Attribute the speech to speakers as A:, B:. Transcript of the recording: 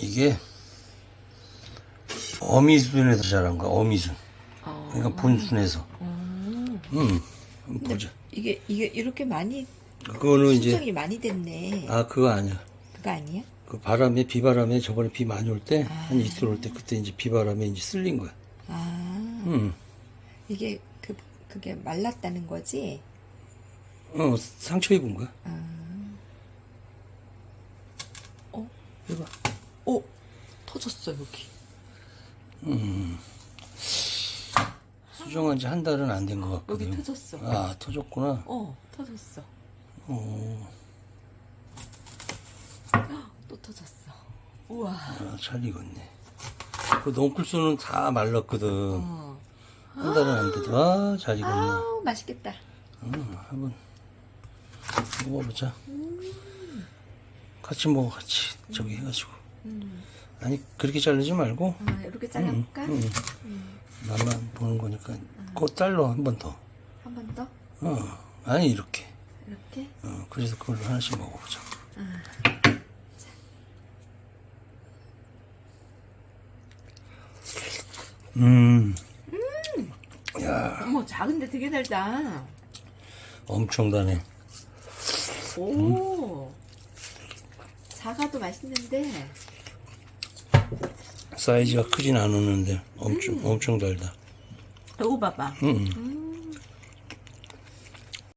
A: 이게 어미순에서 자란 거야 어미순
B: 어.
A: 그러니까 본순에서
B: 음.
A: 음 보자
B: 이게 이게 이렇게 많이
A: 그거는 이제
B: 수정이 많이 됐네.
A: 아 그거 아니야
B: 그거 아니야?
A: 그 바람에 비바람에 저번에 비 많이 올 때
B: 아.
A: 한 이틀 올 때 그때 이제 비바람에 이제 쓸린 거야
B: 아
A: 음.
B: 이게 그 그게 말랐다는 거지.
A: 어 상처 입은 거야
B: 아. 어?
A: 해봐
B: 어? 터졌어 여기.
A: 수정한 지 한 달은 안 된것
B: 여기
A: 같거든
B: 터졌어.
A: 아 터졌구나
B: 어 터졌어.
A: 어,
B: 또 터졌어. 우와.
A: 아, 잘 익었네 그 넝쿨소는 다 말랐거든
B: 어.
A: 한 달은 안 돼도 아 잘 익었네
B: 아우 맛있겠다.
A: 어, 한번 먹어보자. 같이 먹어, 같이. 저기 해가지고.
B: 음.
A: 아니, 그렇게 자르지 말고,
B: 아 이렇게 잘라볼까?
A: 응. 나만 보는 거니까, 그 달러 한번 더.
B: 한 번 더.
A: 어, 아니, 이렇게.
B: 이렇게.
A: 어, 그래서 그걸로 하나씩 먹어보자. 음. 야,
B: 어머 작은데 되게 달다.
A: 엄청 다네.
B: 오. 사과도 맛있는데.
A: 사이즈가 크진 않았는데, 엄청, 엄청 달다.
B: 이거 봐봐.
A: 음.
B: 음.